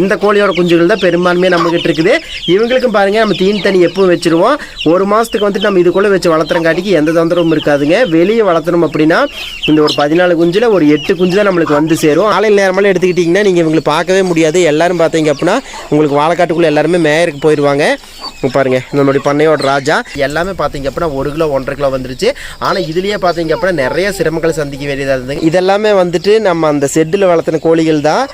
இந்த கோழியோட குஞ்சுகள் தான் பெரும்பான்மையாக நம்மகிட்ட இருக்குது. இவங்களுக்கும் பாருங்கள் நம்ம தீன் தண்ணி எப்பவும் வச்சுருவோம். ஒரு மாதத்துக்கு வந்துட்டு நம்ம இதுக்குள்ளே வச்சு வளர்த்துறங்காட்டிக்கு எந்த தொந்தரவும் இருக்காதுங்க. வெளியே வளர்த்தணும் அப்படின்னா இந்த ஒரு பதினாலு குஞ்சில் ஒரு எட்டு குஞ்சு தான் நம்மளுக்கு வந்து சேரும். ஆலையில் நேரமெல்லாம் எடுத்துக்கிட்டிங்கன்னா நீங்கள் இவங்களை பார்க்கவே முடியாது. எல்லோரும் பார்த்தீங்க அப்படின்னா உங்களுக்கு வாழைக்காட்டுக்குள்ளே எல்லாருமே மேயருக்கு போயிடுவாங்க பாருங்கள் பாருங்க நம்மளுடைய பண்ணையோட ராஜா. எல்லாமே பார்த்தீங்க அப்படின்னா ஒரு கிலோ ஒன்றரை கிலோ வந்துருச்சு. ஆனால் இதுலேயே பார்த்தீங்க அப்படின்னா நிறைய சிரமங்களை சந்திக்க வேண்டியதாக இருந்தது இதெல்லாமே வந்துட்டு நம்ம அந்த செட்டில் வளர்த்தின கோழிகள் தான்.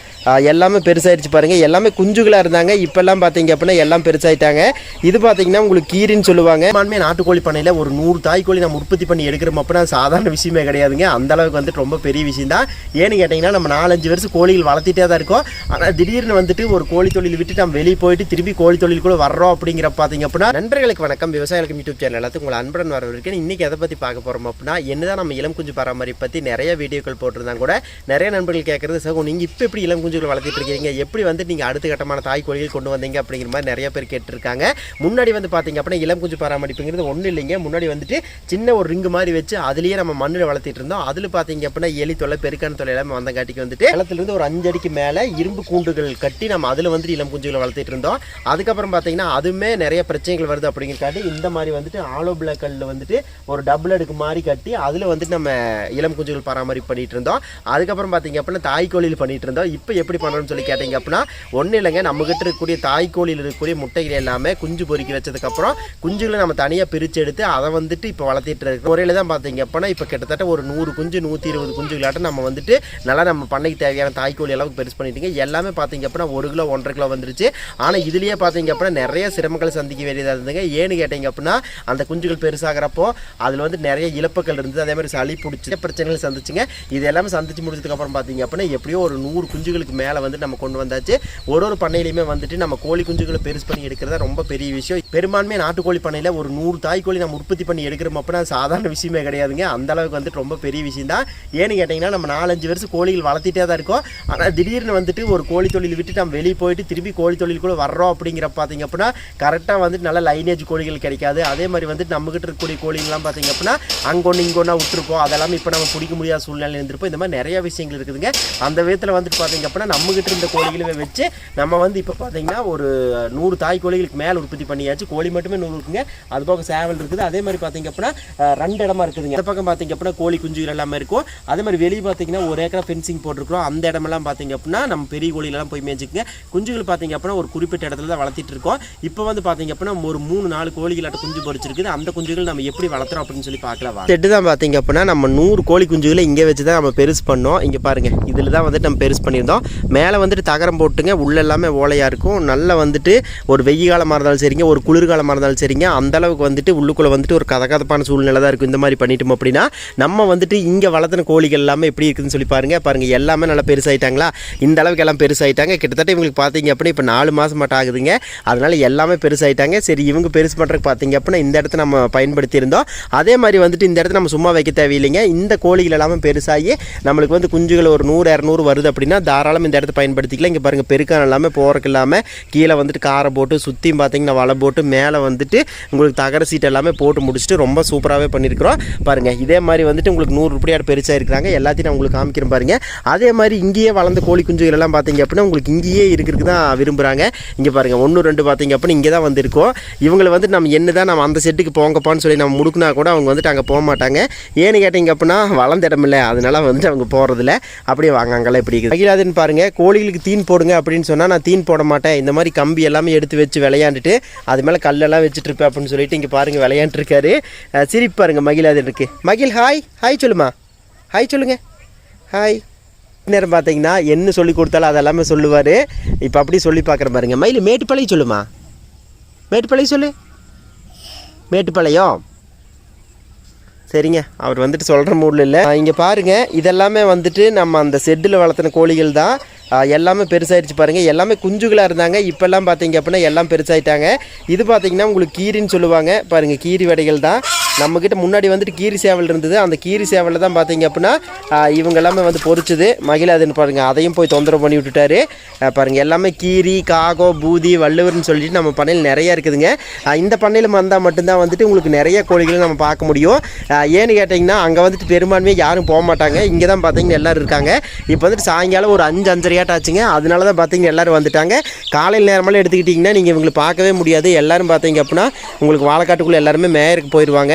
எல்லாமே பெருசாகிடுச்சு பாருங்கள் எல்லாமே குஞ்சுகளாக இருந்தாங்க. இப்போல்லாம் பார்த்தீங்க அப்படின்னா எல்லாம் பெருசாயிட்டாங்க. இது பார்த்தீங்கன்னா உங்களுக்கு கீரின்னு சொல்லுவாங்க. மான்மே நாட்டுக்கோழி பண்ணையில் ஒரு நூறு தாய்க்கோழி நம்ம உற்பத்தி பண்ணி எடுக்கிறோம் அப்படின்னா சாதாரண விஷயமே கிடையாதுங்க. அந்த அளவுக்கு வந்துட்டு ரொம்ப பெரிய விஷயம் தான். ஏன்னு கேட்டிங்கன்னா நம்ம நாலஞ்சு வருஷம் கோழிகள் வளர்த்திட்டே தான் இருக்கோம். ஆனால் திடீர்னு வந்துட்டு ஒரு கோழி தொழில் விட்டு நம்ம வெளியே போயிட்டு திரும்பி கோழி தொழில் கூட வர்றோம் அப்படிங்கிற பார்த்தீங்க அப்படின்னா நண்பர்களுக்கு வணக்கம். விவசாயிகளுக்கு யூடியூப் சேனல் எல்லாத்துக்கும் உங்களை அன்புடன் வரவிருக்கேன் இன்னைக்கு எதை பற்றி பார்க்க போகிறோம் அப்படின்னா என்னதான் நம்ம இளம் குஞ்சு பராமரிப்பு பற்றி நிறைய வீடியோக்கள் போட்டிருந்தாங்க கூட நிறைய நண்பர்கள் கேட்குறது சகோ நீங்கள் இப்போ எப்படி இளம் குஞ்சுகளை வளர்த்துட்டு இருக்கீங்க. எப்படி வந்து நீங்கள் அடுத்த கட்டமான தாய் கோழிகள் கொண்டு வந்தீங்க அப்படிங்கிற மாதிரி நிறைய பேர் கேட்டிருக்காங்க. முன்னாடி வந்து பார்த்தீங்க அப்படின்னா இளம் குஞ்சு பராமரிப்புங்கிறது ஒன்றும் இல்லைங்க. முன்னாடி வந்துட்டு சின்ன ஒரு ரிங்கு மாதிரி வச்சு அதுலேயே நம்ம மண்ணில் வளர்த்திட்டு இருந்தோம். அதில் பார்த்தீங்க அப்படின்னா எலி தொலை பெருக்கான தொலை எல்லாமே வந்தங்காட்டிக்கு வந்துட்டு நிலத்திலிருந்து ஒரு அஞ்சு அடிக்கு மேலே இரும்பு கூண்டுகள் கட்டி நம்ம அதில் வந்துட்டு இளம் குஞ்சுகளை வளர்த்திட்டு இருந்தோம். அதுக்கப்புறம் பார்த்தீங்கன்னா அதுவுமே நிறைய பிரச்சனைகள் வருது அப்படிங்கிறக்காட்டி இந்த மாதிரி வந்துட்டு ஆலோ பிளக்கல்ல வந்துட்டு ஒரு டபுள் அடுக்கு மாதிரி கட்டி அதில் வந்துட்டு நம்ம இளம் குஞ்சுகள் பராமரிப்பு பண்ணிட்டு இருந்தோம். அதுக்கப்புறம் பார்த்தீங்க அப்படின்னா தாய்க்கோழியில் பண்ணிட்டு இருந்தோம். இப்போ எப்படி பண்ணுறோம்னு சொல்லி கேட்டீங்க அப்படின்னா ஒன்றும் இல்லைங்க நம்மகிட்ட இருக்கக்கூடிய தாய்க்கோழியில் இருக்கக்கூடிய முட்டைகள் எல்லாமே குஞ்சு பொறுக்கி வச்சதுக்கப்புறம் குஞ்சுகளை நம்ம தனியாக பிரித்து எடுத்து அதை வந்துட்டு இப்போ வளர்த்திட்டு இருக்க முறையில் தான் பார்த்தீங்க அப்படின்னா இப்போ கிட்டத்தட்ட ஒரு நூறு குஞ்சு நூற்றி இருபது குஞ்சுகளாட்டம் நம்ம வந்துட்டு நல்லா நம்ம பண்ணைக்கு தேவையான தாய்க்கோழி அளவுக்கு பெருசு பண்ணிட்டீங்க. எல்லாமே பார்த்தீங்க அப்படின்னா ஒரு கிலோ ஒன்றரை கிலோ வந்துருச்சு. ஆனால் இதுலேயே பார்த்தீங்க அப்படின்னா நிறைய சிரமங்களை சந்திக்க வேண்டியதாக இருந்ததுங்க. ஏன்னு கேட்டீங்க அப்படின்னா அந்த குஞ்சுகள் பெருசாகிறப்போ அதில் வந்து நிறைய இழப்புகள் இருந்தது. அதே மாதிரி சளி பிடிச்சி பிரச்சனைகள் சந்திச்சுங்க. இது எல்லாமே சந்திச்சு முடிச்சதுக்கப்புறம் பார்த்தீங்க அப்படின்னா எப்படியோ ஒரு நூறு குஞ்சுகளுக்கு மேலே வந்து நம்ம கொண்டு வந்தாச்சு. ஒரு ஒரு பண்ணையிலையுமே வந்துட்டு நம்ம கோழி குஞ்சுகளை பெருசு பண்ணி எடுக்கிறதா ரொம்ப பெரிய விஷயம். பெரும்பான்மை நாட்டுக்கோழி பண்ணையில் ஒரு நூறு தாய்க்கோழி நம்ம உற்பத்தி பண்ணி எடுக்கிறோம் அப்படின்னா சாதாரண விஷயமே கிடையாதுங்க. அந்த அளவுக்கு வந்துட்டு ரொம்ப பெரிய விஷயம் தான் ஏன்னு கேட்டிங்கன்னா நம்ம நாலஞ்சு வருஷம் கோழிகள் வளர்த்திட்டே தான் இருக்கோம். ஆனால் திடீர்னு வந்துட்டு ஒரு கோழி தொழில் விட்டு நம்ம வெளியே போயிட்டு திரும்பி கோழி தொழில் கூட வர்றோம் அப்படிங்கிற பார்த்தீங்க அப்படின்னா கரெக்டாக வந்துட்டு நல்ல லைனேஜ் கோழிகள் கிடைக்காது. அதே மாதிரி வந்துட்டு நம்மகிட்ட இருக்கக்கூடிய கோழிகள்லாம் பார்த்தீங்க அப்படின்னா அங்கொன்று இங்கொன்னா விட்டுருப்போம். அதெல்லாம் இப்போ நம்ம பிடிக்க முடியாத சூழ்நிலை இருந்திருப்போம். இந்த மாதிரி நிறைய விஷயங்கள் இருக்குதுங்க. அந்த விதத்தில் வந்துட்டு பார்த்திங்க அப்படின்னா நம்மகிட்ட இருந்த கோழிகளுமே வச்சு நம்ம வந்து இப்போ பார்த்தீங்கன்னா ஒரு நூறு தாய் கோழிகளுக்கு மேலே உற்பத்தி பண்ணியாச்சு. கோழி மட்டுமே நூறு இருக்குங்க. அது போக சேவல் இருக்குது. அதே மாதிரி பார்த்தீங்க அப்படின்னா ரெண்டு இடமா இருக்குதுங்க. இந்த பக்கம் பார்த்தீங்க அப்படின்னா கோழி குஞ்சுகள் எல்லாமே இருக்கும். அதே மாதிரி வெளியே பார்த்தீங்கன்னா ஒரு ஏக்கரா ஃபென்சிங் போட்டிருக்கிறோம். அந்த இடமெல்லாம் பார்த்தீங்க அப்படின்னா நம்ம பெரிய கோழிலெல்லாம் போய் மேய்ச்சிக்குங்க. குஞ்சுகள் பார்த்தீங்க அப்படின்னா ஒரு குறிப்பிட்ட இடத்துல தான் வளர்த்திட்டு இருக்கோம். இப்போ வந்து பார்த்தீங்க அப்படின்னா ஒரு மூணு நாலு கோழிகளாட்ட குஞ்சு பொறிச்சிருக்குது அந்த குஞ்சுகள் நம்ம எப்படி வளர்த்துறோம் அப்படின்னு சொல்லி பார்க்கலாம் செட்டு தான் பார்த்தீங்க அப்படின்னா நம்ம நூறு கோழி குஞ்சுகளை இங்கே வச்சு தான் நம்ம பெருசு பண்ணோம். இங்கே பாருங்கள் இதில் தான் வந்துட்டு நம்ம பெருசு பண்ணியிருந்தோம். மேலே வந்துட்டு தகரம் போட்டுங்க. உள்ள எல்லாமே ஓலையாக இருக்கும். நல்லா வந்துட்டு ஒரு வெய்ய காலமாக இருந்தாலும் சரிங்க ஒரு குளிர்காலமாக இருந்தாலும் சரிங்க. அந்த அளவுக்கு வந்துட்டு உள்ளுக்குள்ளே வந்துட்டு ஒரு கதகதப்பான சூழ்நிலை தான் இருக்கும். இந்த மாதிரி பண்ணிட்டோம் அப்படின்னா நம்ம வந்துட்டு இங்கே வளர்த்துன கோழிகள் எல்லாமே எப்படி இருக்குதுன்னு சொல்லி பாருங்க. பாருங்கள் எல்லாமே நல்லா பெருசாகிட்டாங்களா இந்த அளவுக்கு எல்லாம் பெருசாகிட்டாங்க கிட்டத்தட்ட இவங்களுக்கு பார்த்தீங்க அப்படின்னா இப்போ நாலு மாதம் மட்டும் ஆகுதுங்க. அதனால் எல்லாமே பெருசாயிட்டாங்க. சரி இவங்க பெருசு பண்ணுறதுக்கு பார்த்தீங்க அப்படின்னா இந்த இடத்த நம்ம பயன்படுத்தியிருந்தோம். அதே மாதிரி வந்துட்டு இந்த இடத்த நம்ம சும்மா வைக்க தேவையில்லைங்க. இந்த கோழிகள் எல்லாமே பெருசாகி நம்மளுக்கு வந்து குஞ்சுகள் ஒரு நூறு இரநூறு வருது அப்படின்னா தாராளம் இந்த இடத்த பயன்படுத்திக்கலாம் இங்கே பாருங்கள் பெருக்கான எல்லாமே போகிறக்கு இல்லாமல் கீழே வந்துட்டு காரை போட்டு சுற்றியும் பார்த்தீங்கன்னா வலை போட்டு மேலே வந்துட்டு உங்களுக்கு தகர சீட் எல்லாமே போட்டு முடிச்சுட்டு ரொம்ப சூப்பராகவே பண்ணியிருக்கிறோம். பாருங்கள் இதே மாதிரி வந்துட்டு உங்களுக்கு நூறு பெருசாக இருக்கிறாங்க. எல்லாத்தையும் நான் உங்களுக்கு காமிக்கிறேன் பாருங்கள் அதே மாதிரி இங்கேயே வளர்ந்த கோழி குஞ்சுகள் எல்லாம் பார்த்தீங்க அப்படின்னா உங்களுக்கு இங்கேயே இருக்கிறதுக்கு தான் விரும்புகிறாங்க இங்கே பாருங்கள் ஒன்று ரெண்டு பார்த்தீங்க அப்படின்னா இங்கே தான் வந்திருக்கோம். இவங்களை வந்து நம்ம என்ன தான் நம்ம அந்த செட்டுக்கு போங்கப்பான்னு சொல்லி நம்ம முடுக்குனா கூட அவங்க வந்துட்டு அங்கே போக மாட்டாங்க. ஏன்னு கேட்டிங்க அப்படின்னா வளர்ந்த இடம் இல்லை. அதனால வந்துட்டு அவங்க போகிறதில்ல அப்படியே வாங்க அங்கெல்லாம் இப்படி இருக்குது. மகிழாதுன்னு பாருங்க கோழிகளுக்கு தீன் போடுங்க அப்படின்னு சொன்னால் நான் தீன் போட மாட்டேன். இந்த மாதிரி கம்பி எல்லாமே எடுத்து வச்சு விளையாண்டுட்டு அது மேலே கல்லெல்லாம் வச்சுட்டு இருப்பேன் அப்படின்னு சொல்லிட்டு இங்கே பாருங்க விளையாண்டுருக்காரு. அஹ் சிரிப்பு பாருங்க மகிழாதன் இருக்கு. மகிழ் ஹாய் ஹாய் சொல்லுமா? ஹாய் சொல்லுங்கள் ஹாய் நேரம் பார்த்தீங்கன்னா என்ன சொல்லி கொடுத்தாலும் அதெல்லாமே சொல்லுவார். இப்போ அப்படி சொல்லி பார்க்குற பாருங்க. மயில் மேட்டுப்பாளையம் சொல்லுமா? மேட்டுப்பாளையம் சொல்லு. மேட்டுப்பாளையம்? சரிங்க. அவர் வந்துட்டு சொல்கிற மூடில் இல்லை. இங்கே பாருங்கள் இதெல்லாமே வந்துட்டு நம்ம அந்த செட்டில் வளர்த்தின கோழிகள் தான். எல்லாமே பெருசாகிடுச்சு பாருங்கள் எல்லாமே குஞ்சுகளாக இருந்தாங்க. இப்போல்லாம் பார்த்தீங்க அப்படின்னா எல்லாம் பெருசாயிட்டாங்க. இது பார்த்திங்கன்னா உங்களுக்கு கீரின்னு சொல்லுவாங்க. பாருங்கள் கீரி வடைகள் தான். நம்மக்கிட்ட முன்னாடி வந்துட்டு கீரி சேவல் இருந்தது. அந்த கீரி சேவலில் தான் பார்த்தீங்க அப்படின்னா இவங்க எல்லாமே வந்து பொறிச்சுது. மகிழாதுன்னு பாருங்க அதையும் போய் தொந்தரவு பண்ணி விட்டுட்டாரு. பாருங்கள் பாருங்க எல்லாமே கீரி காகோ பூதி வள்ளுவர்னு சொல்லிட்டு நம்ம பண்ணையில் நிறைய இருக்குதுங்க. இந்த பண்ணையில் வந்தால் மட்டும்தான் வந்துட்டு உங்களுக்கு நிறைய கோழிகளை நம்ம பார்க்க முடியும். ஏன்னு கேட்டிங்கன்னா அங்கே வந்துட்டு பெரும்பான்மையாக யாரும் போக மாட்டாங்க. இங்கே தான் பார்த்தீங்கன்னா எல்லோரும் இருக்காங்க. இப்போ வந்துட்டு சாயங்காலம் ஒரு அஞ்சு அஞ்சரையாட்ட ஆச்சுங்க அதனால தான் பார்த்தீங்கன்னா எல்லாரும் வந்துட்டாங்க. காலையில் நேரமெல்லாம் எடுத்துக்கிட்டிங்கன்னா நீங்கள் இவங்களை பார்க்கவே முடியாது. எல்லோரும் பார்த்தீங்க அப்படின்னா உங்களுக்கு வாழைக்காட்டுக்குள்ளே எல்லாருமே மேயருக்கு போயிடுவாங்க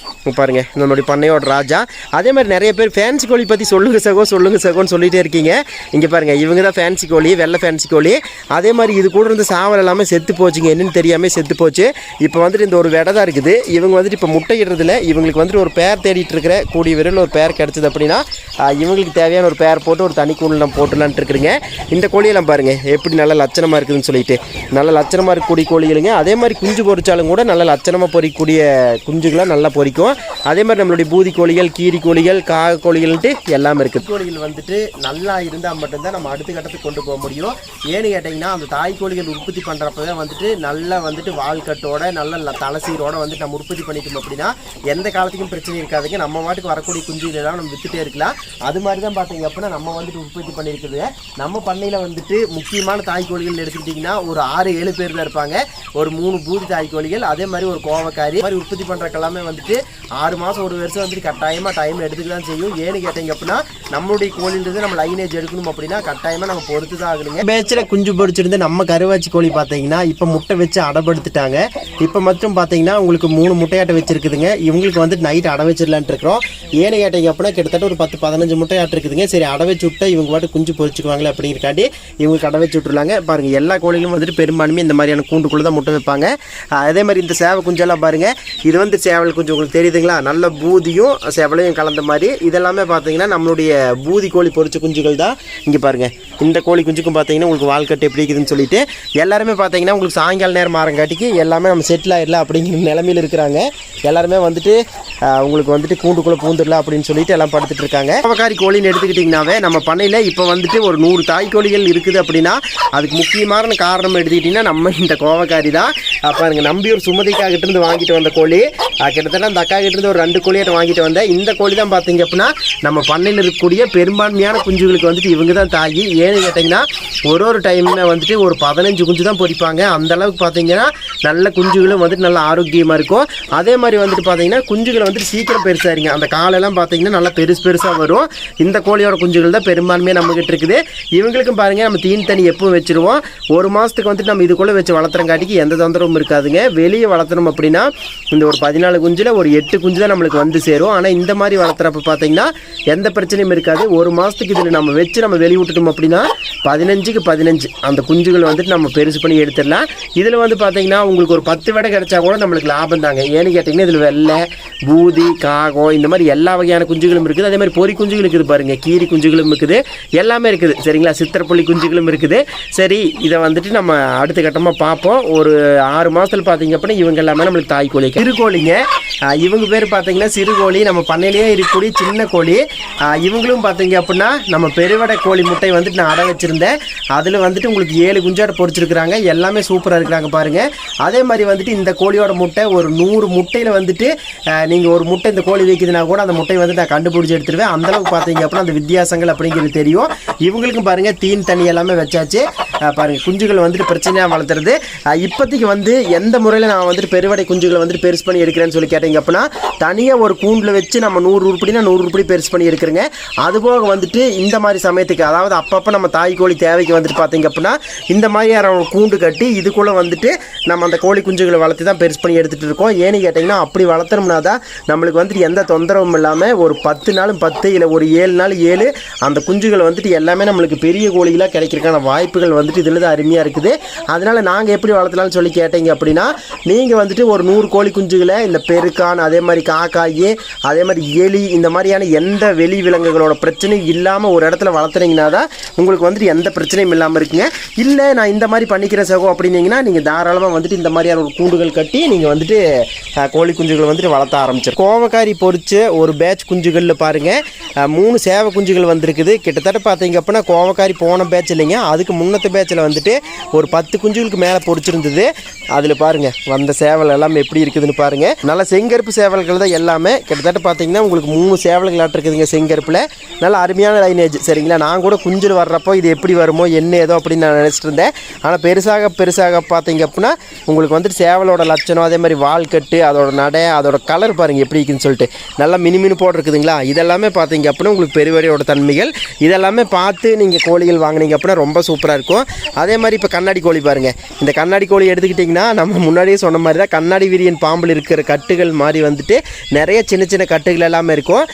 பாருங்க நம்மளுடைய பண்ணையோட ராஜா. அதே மாதிரி நிறைய பேர் ஃபேன்சி கோழி பற்றி சொல்லுங்க சகோ சொல்லுங்க சகோன்னு சொல்லிட்டே இருக்கீங்க. இங்கே பாருங்க இவங்க தான் ஃபேன்சி கோழி வெள்ளை ஃபேன்சி கோழி. அதே மாதிரி இது கூட இருந்து சாவல் எல்லாமே செத்து போச்சுங்க என்னன்னு தெரியாமல் செத்து போச்சு. இப்போ வந்துட்டு இந்த ஒரு விடை தான் இருக்குது. இவங்க வந்துட்டு இப்போ முட்டையிடுறதுல இவங்களுக்கு வந்துட்டு ஒரு பேர் தேடிட்டு இருக்கிற கூடிய விரைவில் ஒரு பேர் கிடச்சிது அப்படின்னா இவங்களுக்கு தேவையான ஒரு பேர் போட்டு ஒரு தனி கூண்டு போட்டுலான்ட்டு இருக்கிறீங்க. இந்த கோழியெல்லாம் பாருங்கள் எப்படி நல்ல லட்சணமாக இருக்குதுன்னு சொல்லிட்டு. நல்ல லட்சணமாக இருக்கக்கூடிய கோழிகளுங்க. அதே மாதிரி குஞ்சு பொறிச்சாலும் கூட நல்ல லட்சணமாக பொறிக்கக்கூடிய குஞ்சுகளாக நல்லா இருக்கும். அதே மாதிரி நம்மளுடைய பூதி கோழிகள் கீரி கோழிகள் காக கோழிகள்ன்ட்டு எல்லாமே இருக்குது கோழிகள் வந்துட்டு நல்லா இருந்தால் மட்டும்தான் நம்ம அடுத்த கட்டத்துக்கு கொண்டு போக முடியும். ஏன்னு கேட்டிங்கன்னா அந்த தாய் கோழிகள் உற்பத்தி பண்ணுறப்ப தான் வந்துட்டு நல்லா வந்துட்டு வால்கட்டோட நல்ல தலைசீரோட வந்துட்டு நம்ம உற்பத்தி பண்ணிட்டோம் அப்படின்னா எந்த காலத்துக்கும் பிரச்சனை இருக்காதுங்க. நம்ம மாட்டுக்கு வரக்கூடிய குஞ்சுகள் நம்ம வித்துட்டே இருக்கலாம். அது மாதிரி தான் பார்த்தீங்க அப்படின்னா நம்ம வந்துட்டு உற்பத்தி பண்ணியிருக்குது நம்ம பண்ணையில் வந்துட்டு முக்கியமான தாய் கோழிகள் எடுத்துக்கிட்டிங்கன்னா ஒரு ஆறு ஏழு பேர் தான் இருப்பாங்க. ஒரு மூணு பூதி தாய் கோழிகள் அதே மாதிரி ஒரு கோவக்காரி மாதிரி உற்பத்தி பண்ணுறக்கெல்லாமே வந்துட்டு ஆறு மாதம் ஒரு வருஷம் வந்துட்டு கட்டாயமாக டைம் எடுத்துக்க தான் செய்யும். ஏன்னு கேட்டீங்க அப்படின்னா நம்மளுடைய கோழின்றது நம்ம லைனேஜ் எடுக்கணும் அப்படின்னா கட்டாயமாக நம்ம பொறுத்து தான் ஆகணுங்க. பேச்சில் குஞ்சு பொறிச்சிருந்து நம்ம கருவாச்சி கோழி பார்த்தீங்கன்னா இப்போ முட்டை வச்சு அடப்படுத்துட்டாங்க. இப்போ மட்டும் பார்த்தீங்கன்னா உங்களுக்கு மூணு முட்டையாட்டை வச்சிருக்குதுங்க. இவங்களுக்கு வந்து நைட் அடை வச்சிடலான்ட்டு இருக்கிறோம். ஏன்னு கேட்டீங்க அப்படின்னா கிட்டத்தட்ட ஒரு பத்து பதினஞ்சு முட்டையாட்டு இருக்குதுங்க. சரி அடை வச்சு விட்டா இவங்க பாட்டு குஞ்சு பொறிச்சுக்குவாங்களே அப்படிங்கிறக்காண்டி இவங்களுக்கு அடை வச்சு விட்டுருலாங்க. பாருங்கள் எல்லா கோழிகளும் வந்துட்டு பெரும்பான்மை இந்த மாதிரியான கூண்டுக்குள்ளே தான் முட்டை வைப்பாங்க. அதே மாதிரி இந்த சேவை குஞ்செல்லாம் பாருங்கள் இது வந்து சேவல் குஞ்சு உங்களுக்கு தெரியுதுங்களா? நல்ல பூதியும் செவலையும் கலந்த மாதிரி. இதெல்லாமே பார்த்தீங்கன்னா நம்மளுடைய பூதி கோழி பொறிச்ச குஞ்சுகள் தான். இங்கே பாருங்கள் இந்த கோழி குஞ்சுக்கும் பார்த்தீங்கன்னா உங்களுக்கு வாழ்க்கட்டு எப்படி இருக்குதுன்னு சொல்லிட்டு எல்லாருமே பார்த்தீங்கன்னா உங்களுக்கு சாயங்கால நேரம் மாறங்காட்டிக்கு எல்லாமே நம்ம செட்டில் ஆயிடலாம் அப்படிங்கிற நிலமையில இருக்கிறாங்க. எல்லாருமே வந்துட்டு உங்களுக்கு வந்துட்டு கூண்டுக்குள்ளே பூந்துடலாம் அப்படின்னு சொல்லிட்டு எல்லாம் படுத்துட்டு இருக்காங்க. அவக்காரி கோழின்னு எடுத்துக்கிட்டிங்கனாவே நம்ம பண்ணையில் இப்போ வந்துட்டு ஒரு நூறு தாய் கோழிகள் இருக்குது அப்படின்னா அதுக்கு முக்கியமான காரணம் எடுத்துக்கிட்டிங்கன்னா நம்ம இந்த கோவக்காரி தான். ஆஹ் பாருங்க நம்பியூர் ஒரு இருந்து வாங்கிட்டு வந்த கோழி. கிட்டத்தட்ட அந்த அக்கா கிட்ட ஒரு ரெண்டு கோழியாட்ட வாங்கிட்டு வந்தேன். இந்த கோழி தான் பார்த்தீங்க அப்படின்னா நம்ம பண்ணையில் இருக்கக்கூடிய பெரும்பான்மையான குஞ்சுகளுக்கு வந்துட்டு இவங்க தான் தாயி. ஏன்னு கேட்டிங்கன்னா ஒரு ஒரு டைமில் வந்துட்டு ஒரு பதினஞ்சு குஞ்சு தான் பொறிப்பாங்க. அந்த அளவுக்கு பார்த்தீங்கன்னா நல்ல குஞ்சுகளும் வந்துட்டு நல்ல ஆரோக்கியமாக இருக்கும். அதே மாதிரி வந்துட்டு பார்த்தீங்கன்னா குஞ்சுகளை வந்துட்டு சீக்கிரம் பெருசாகிருங்க அந்த காலெல்லாம் பார்த்தீங்கன்னா நல்லா பெருசு பெருசாக வரும். இந்த கோழியோட குஞ்சுகள் தான் பெரும்பான்மையாக நம்மக்கிட்ட இருக்குது. இவங்களுக்கும் பாருங்கள் நம்ம தீன் தண்ணி எப்பவும் வச்சுருவோம். ஒரு மாதத்துக்கு வந்துட்டு நம்ம இதுக்குள்ளே வச்சு வளர்த்துறங்காட்டிக்கு எந்த தொந்தரவும் இருக்காதுங்க. வெளியே வளர்த்தணும் அப்படின்னா இந்த ஒரு பதினாலு குஞ்சில் ஒரு எட்டு குஞ்சு தான் நம்மளுக்கு வந்து சேரும். ஆனால் இந்த மாதிரி வளர்த்துறப்ப பார்த்தீங்கன்னா எந்த பிரச்சனையும் இருக்காது. ஒரு மாதத்துக்கு இதில் நம்ம வச்சு நம்ம வெளியே விட்டுட்டோம் அப்படின்னா அஞ்சுக்கு பதினஞ்சு. அந்த குஞ்சுகள் வந்துட்டு நம்ம பெருசு பண்ணி எடுத்துடலாம். இதில் வந்து பார்த்தீங்கன்னா உங்களுக்கு ஒரு பத்து விடை கிடைச்சா கூட நம்மளுக்கு லாபம் தாங்க. ஏன்னு கேட்டிங்கன்னா இதில் வெள்ளை பூதி காகம் இந்த மாதிரி எல்லா வகையான குஞ்சுகளும் இருக்குது. அதே மாதிரி பொறி குஞ்சுகள் இருக்குது பாருங்கள் கீரி குஞ்சுகளும் இருக்குது. எல்லாமே இருக்குது. சரிங்களா? சித்திரப்புள்ளி குஞ்சுகளும் இருக்குது. சரி இதை வந்துட்டு நம்ம அடுத்த கட்டமாக பார்ப்போம். ஒரு ஆறு மாதத்தில் பார்த்தீங்க அப்படின்னா இவங்க எல்லாமே நம்மளுக்கு தாய் கோழி. சிறுகோழிங்க இவங்க பேர் பார்த்தீங்கன்னா சிறுகோழி நம்ம பண்ணையிலேயே இருக்கக்கூடிய சின்ன கோழி. இவங்களும் பார்த்தீங்க அப்படின்னா நம்ம பெருவடை கோழி முட்டை வந்துட்டு நான் அடை வச்சுருந்தேன். அதில் வந்துட்டு உங்களுக்கு ஏழு குஞ்சாட்டை பொறிச்சிருக்கிறாங்க எல்லாமே சூப்பராக இருக்கிறாங்க பாருங்கள் அதே மாதிரி வந்துட்டு இந்த கோழியோட முட்டை ஒரு நூறு முட்டையில் வந்துட்டு நீங்கள் ஒரு முட்டை இந்த கோழி வைக்குதுன்னா கூட அந்த முட்டையை வந்து நான் கண்டுபிடிச்சி எடுத்துருவேன். அந்தளவுக்கு பார்த்தீங்க அப்படின்னா அந்த வித்தியாசங்கள் அப்படிங்கிறது தெரியும். இவங்களுக்கும் பாருங்கள் தீன் தண்ணி எல்லாமே வச்சாச்சு. பாருங்கள் குஞ்சுகள் வந்துட்டு பிரச்சனையாக வளர்த்துறது. இப்போதைக்கு வந்து எந்த முறையில் நான் வந்துட்டு பெருவடை குஞ்சுகளை வந்துட்டு பெருசு பண்ணி எடுக்கிறேன்னு சொல்லி கேட்டீங்க அப்படின்னா தனியாக ஒரு கூண்டில் வச்சு நம்ம நூறு உருப்படினா நூறு உருப்படி பெருசு பண்ணி எடுக்கிறேங்க. அதுபோக வந்துட்டு இந்த மாதிரி சமயத்துக்கு அதாவது அப்பப்போ நம்ம தாய் கோழி தேவைக்கு வந்துட்டு பார்த்தீங்க அப்படின்னா இந்த மாதிரியான ஒரு கூண்டு கட்டி இதுக்குள்ளே வந்துட்டு நம்ம அந்த கோழி குஞ்சுகளை வளர்த்து தான் பெருசு பண்ணி எடுத்துகிட்டு இருக்கோம். ஏன்னு கேட்டிங்கன்னா அப்படி வளர்த்தோம்னா தான் நம்மளுக்கு வந்துட்டு எந்த தொந்தரவும் இல்லாமல் ஒரு பத்து நாளும் பத்து இல்லை ஒரு ஏழு நாள் ஏழு அந்த குஞ்சுகள் வந்துட்டு எல்லாமே நம்மளுக்கு பெரிய கோழிகளாக கிடைக்கிறதுக்கான வாய்ப்புகள் வந்துட்டு இதில் தான் அருமையாக இருக்குது. அதனால் நாங்கள் எப்படி வளர்த்தலாம்னு சொல்லி கேட்டீங்க அப்படின்னா நீங்கள் வந்துட்டு ஒரு நூறு கோழி குஞ்சுகளை இந்த பெருக்கான் அதே மாதிரி காக்காயி அதே மாதிரி எலி இந்த மாதிரியான எந்த வெளி விலங்குகளோட பிரச்சனையும் இல்லாமல் ஒரு இடத்துல வளர்த்துனீங்கன்னா தான் உங்களுக்கு வந்துட்டு எந்த பிரச்சனையும் இல்லாமல் இருக்குங்க. இல்லை நான் இந்த மாதிரி பண்ணிக்கிறேன் சகோ அப்படின்னீங்கன்னா நீங்கள் தாராளமாக வந்துட்டு இந்த மாதிரியான ஒரு கூண்டுகள் கட்டி நீங்கள் வந்துட்டு கோழி குஞ்சுகள் வந்துட்டு வளர்த்த ஆரம்பிச்சிடும் கோவக்காரி பொறிச்சு ஒரு பேட்ச் குஞ்சுகளில் பாருங்கள் மூணு சேவை குஞ்சுகள் வந்திருக்குது. கிட்டத்தட்ட பார்த்தீங்க அப்படின்னா கோவக்காரி போன பேட்ச் இல்லைங்க. அதுக்கு முன்னத்த பேட்சில் வந்துட்டு ஒரு பத்து குஞ்சுகளுக்கு மேலே பொறிச்சிருந்தது. அதில் பாருங்கள் வந்த சேவல் எல்லாமே எப்படி இருக்குதுன்னு பாருங்கள் நல்ல செங்கருப்பு சேவல்கள் தான் எல்லாமே. கிட்டத்தட்ட பார்த்தீங்கன்னா உங்களுக்கு மூணு சேவல்கள் இருக்குதுங்க செங்கருப்பில். நல்ல அருமையான லைனேஜ் சரிங்களா? நான் கூட குஞ்சில் வர்றப்போ இது எப்படி வருமோ என்ன ஏதோ அப்படின்னு நான் நினச்சிட்டு இருந்தேன். ஆனால் பெருசாக பெருசாக பார்த்தீங்க அப்படின்னா உங்களுக்கு வந்துட்டு சேவலோட லட்சணம் அதே மாதிரி வால் கட்டு அதோட நடை அதோட கலர் பாருங்கள் எப்படி இருக்குன்னு சொல்லிட்டு. நல்லா மினு மினு போட்டிருக்குதுங்களா? இதெல்லாமே பார்த்தீங்க அப்படின்னா உங்களுக்கு பெருவரையோட தன்மைகள். இதெல்லாமே பார்த்து நீங்கள் கோழிகள் வாங்குனீங்க அப்படின்னா ரொம்ப சூப்பராக இருக்கும். அதே மாதிரி இப்போ கண்ணாடி கோழி பாருங்கள் இந்த கண்ணாடி கோழி எடுத்துக்கிட்டிங்கன்னா நம்ம முன்னாடியே சொன்ன மாதிரி தான் கண்ணாடி விரியன் பாம்பில் இருக்கிற கட்டுகள் மாதிரி வந்துட்டு நிறைய சின்ன சின்ன கட்டுகள் எல்லாமே இருக்கும்.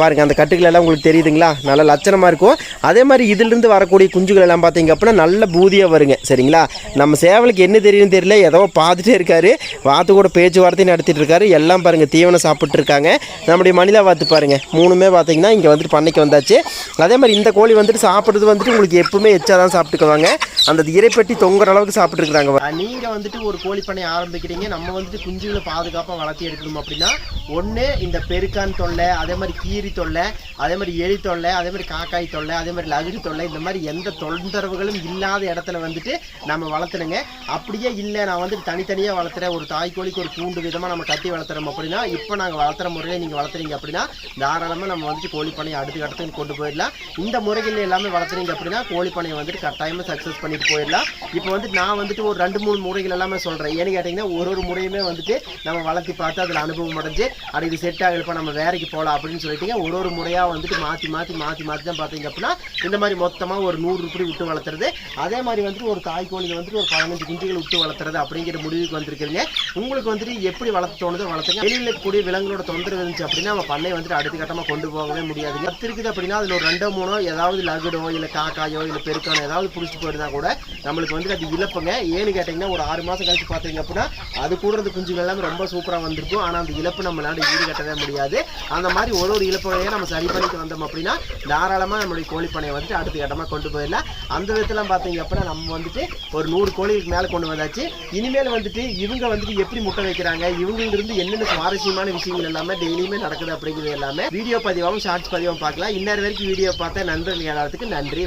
பாருங்கள் அந்த கட்டுகள் எல்லாம் உங்களுக்கு தெரியுதுங்களா? நல்ல லட்சணமாக இருக்கும். அதே மாதிரி இதிலிருந்து வரக்கூடிய குஞ்சுகள் எல்லாம் பார்த்தீங்க அப்படின்னா நல்ல பூதியாக வருங்க. சரிங்களா? நம்ம சேவலுக்கு என்ன தெரியும்னு தெரியல. ஏதோ பார்த்துட்டே இருக்காரு. வாத்து கூட பேச்சுவார்த்தை நடத்திட்டு இருக்காரு. எல்லாம் பாருங்கள் தீவனம் சாப்பிட்ருக்காங்க நம்முடைய மனிதா வாத்து பாருங்கள் மூணுமே பார்த்திங்கன்னா இங்கே வந்துட்டு பண்ணைக்கு வந்தாச்சு. அதே மாதிரி இந்த கோழி வந்துட்டு சாப்பிட்றது வந்துட்டு உங்களுக்கு எப்பவுமே எச்சா தான் சாப்பிட்டுக்குவாங்க. அந்த இறைப்பட்டி தொங்குற அளவுக்கு சாப்பிட்டுருக்குறாங்க. நீங்கள் வந்துட்டு ஒரு கோழி பண்ணை ஆரம்பிக்கிறீங்க. நம்ம வந்துட்டு குஞ்சுகளை பாதுகாப்பாக வளர்த்தி எடுக்கணும் அப்படின்னா ஒன்று இந்த பெருக்கான் தொல்லை அதே மாதிரி கீரி தொல்லை அதே மாதிரி எலி தொல்லை அதே மாதிரி காக்காய் தொல்லை அதே மாதிரி லகுரி தொல்லை இந்த மாதிரி எந்த தொந்தரவுகளும் இல்லாத இடத்துல வந்துட்டு நம்ம வளர்த்துனுங்க அப்படியே இல்லை நான் வந்துட்டு தனித்தனியாக வளர்த்துறேன். ஒரு தாய் கோழிக்கு ஒரு கூண்டு விதமாக நம்ம கட்டி வளர்த்துறோம் அப்படின்னா இப்போ நாங்கள் வளர்த்துற முறையில் நீங்கள் வளர்த்துறீங்க அப்படின்னா தாராளமாக நம்ம வந்துட்டு கோழி பண்ணையை அடுத்த கட்டத்துக்கு கொண்டு போயிடலாம். இந்த முறைகள் எல்லாமே வளர்த்துறீங்க அப்படின்னா கோழி பண்ணையை வந்துட்டு கட்டாயமாக சக்ஸஸ் பண்ணிட்டு போயிடலாம். இப்போ வந்துட்டு நான் வந்துட்டு ஒரு ரெண்டு மூணு முறைகள் எல்லாமே சொல்கிறேன் ஏன்னு கேட்டிங்கன்னா ஒரு ஒரு முறையுமே வந்துட்டு நம்ம வளர்த்தி பார்த்து அதில் அனுபவம் அடைஞ்சு அது இது செட் ஆகலப்பா நம்ம வேலைக்கு போகலாம் அப்படின்னு சொல்லிட்டீங்க. ஒரு ஒரு முறையாக வந்துட்டு மாற்றி மாற்றி மாற்றி மாற்றி தான் பார்த்தீங்க அப்படின்னா இந்த மாதிரி மொத்தமாக ஒரு நூறு ரூபாய் விட்டு வளர்த்துறது. அதே மாதிரி வந்துட்டு ஒரு தாய் கோழியில் வந்துட்டு ஒரு பதினஞ்சு குஞ்சுகள் விட்டு வளர்த்துறது அப்படிங்கிற முடிவுக்கு வந்திருக்கிறீங்க. உங்களுக்கு வந்துட்டு எப்படி வளர்த்து தோணுதோ வளர்த்துங்க. வெளியில் கூடிய விலங்குகளோட தொந்தரவு இருந்துச்சு அப்படின்னா நம்ம பண்ணை வந்துட்டு அடுத்த கட்டமாக கொண்டு போகவே முடியாதுங்க இருக்குது அப்படின்னா அதில் ஒரு ரெண்டோ மூணோ ஏதாவது லகுடோ இல்லை காக்காயோ இல்லை பெருக்கானோ ஏதாவது பிடிச்சிட்டு போயிருந்தா கூட நம்மளுக்கு வந்து அது இழப்புங்க. ஏன்னு கேட்டிங்கன்னா ஒரு ஆறு மாதம் கழிச்சு பார்த்தீங்க அப்படின்னா அது கூட இருந்த குஞ்சுகள் எல்லாமே ரொம்ப சூப்பராக வந்திருக்கும். ஆனால் அந்த இழப்பு நம்மளால ஈடுகட்டவே முடியாது. அந்த மாதிரி ஒரு ஒரு இழப்பையே நம்ம சரி பண்ணிட்டு வந்தோம் அப்படின்னா தாராளமாக நம்மளுடைய கோழிப்பனையை வந்துட்டு அடுத்த கட்டமாக கொண்டு போயிடலாம். அந்த விதத்தில் பார்த்தீங்க அப்படின்னா நம்ம வந்துட்டு ஒரு நூறு கோழிக்கு மேலே கொண்டு வந்தாச்சு. இனிமேல் வந்துட்டு இவங்க வந்துட்டு எப்படி முட்டை வைக்கிறாங்க? இவங்களிருந்து என்னென்ன சுவாரஸ்யமான விஷயங்கள் எல்லாமே டெய்லியுமே நடக்குது அப்படிங்கிறது எல்லாமே வீடியோ பதிவாகவும் ஷார்ட்ஸ் பதிவும் பார்க்கலாம். இன்னொரு வரைக்கும் வீடியோ பார்த்த நண்பர்கள் எல்லாத்துக்கும் நன்றி.